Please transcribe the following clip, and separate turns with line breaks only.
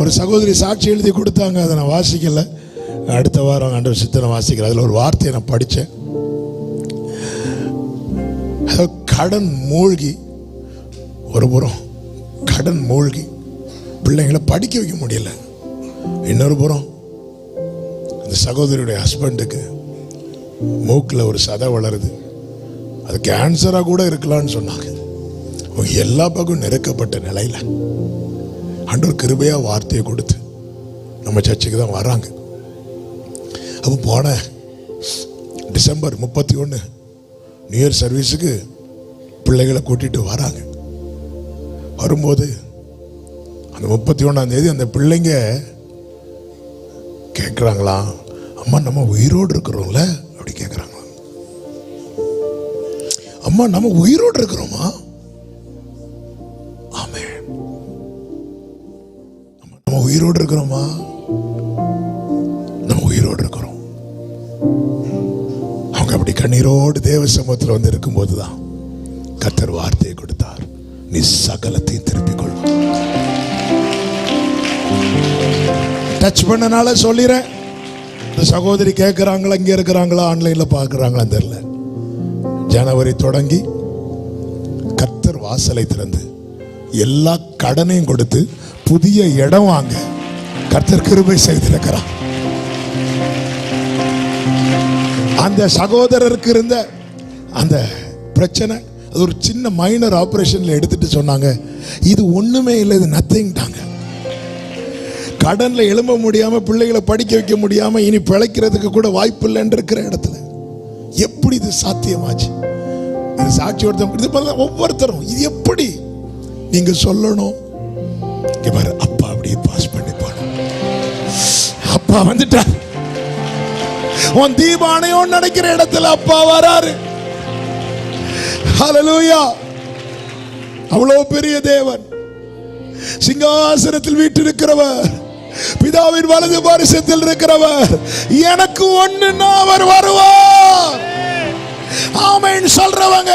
ஒரு சகோதரி சாட்சி எழுதி கொடுத்தாங்க அதை நான் வாசிக்கல. அடுத்த வாரம் ஆண்டவர் சித்தனை வாசிக்கிறேன். அதில் ஒரு வார்த்தையை நான் படித்தேன் கடன் மூழ்கி ஒரு புறம் கடன் மூழ்கி பிள்ளைங்களை படிக்க வைக்க முடியல. இன்னொரு புறம் அந்த சகோதரியுடைய ஹஸ்பண்டுக்கு மூக்கில் ஒரு சதை வளருது. அது கேன்சராக கூட இருக்கலாம்னு சொன்னாங்க. எல்லா பக்கம் நெருக்கப்பட்ட நிலையில். ஆண்டவர் கிருபையாக வார்த்தையை கொடுத்து நம்ம சர்ச்சுக்கு தான் வராங்க. அப்போ போன டிசம்பர் முப்பத்தி ஒன்று நியூ இயர் சர்வீஸுக்கு பிள்ளைகளை கூட்டிகிட்டு வராங்க. வரும்போது அந்த முப்பத்தி ஒன்றாம் தேதி அந்த பிள்ளைங்க கேட்குறாங்களா அம்மா நம்ம உயிரோடு இருக்கிறோம்ல? அப்படி கேட்குறாங்களா அம்மா நம்ம உயிரோடு இருக்கிறோமா நம்ம உயிரோடு இருக்கிறோமா? நம்ம உயிரோடு இருக்கிறோம். அவங்க அப்படி கண்ணீரோடு தேவ சமூகத்தில் வந்து இருக்கும்போது தான் கத்தர் வார்த்தையை கொடுத்தார். நீ சகலத்தையும் திருப்பிக் கொள்வாய் டச் பண்ணனால சொல்லிடுறேன் இந்த சகோதரி கேட்குறாங்களா இங்கே இருக்கிறாங்களா ஆன்லைனில் பார்க்குறாங்களா தெரில ஜனவரி தொடங்கி கத்தர் வாசலை திறந்து எல்லா கடனையும் கொடுத்து புதிய இடம் வாங்க கர்த்தர் கிருபை செய்திருக்கிறார். அந்த சகோதரருக்கு இருந்த அந்த பிரச்சனை அது ஒரு சின்ன மைனர் ஆபரேஷன்ல எடுத்துட்டு சொன்னாங்க. இது ஒண்ணுமே இல்லை இது நத்திங்டாங்க கடன்ல எழும்ப முடியாம பிள்ளைகளை படிக்க வைக்க முடியாம இனி பிழைக்கிறதுக்கு கூட வாய்ப்பு இல்லைன்னு இருக்கிற இடத்துல. எப்படி இது சாத்தியமாச்சு? இது சாட்சி ஒருத்தன் இது பண்ண ஒவ்வொருத்தரும் இது எப்படி நீங்க சொல்லணும்? இங்க பாரு அப்பா அப்படியே பாஸ் பண்ணி போனோம் அப்பா வந்துட்டார். உன் தீபானையும் நினைக்கிற இடத்துல அப்பா வராரு. ஹலலூயா அவ்வளவு பெரிய தேவன். சிங்காசனத்தில் வீட்டிருக்கிறவர். பிதாவின் வலது பாரிசத்தில் இருக்கிறவர். எனக்கு ஒண்ணுன்னா அவர் வருவார். ஆமைன்னு சொல்றவங்க.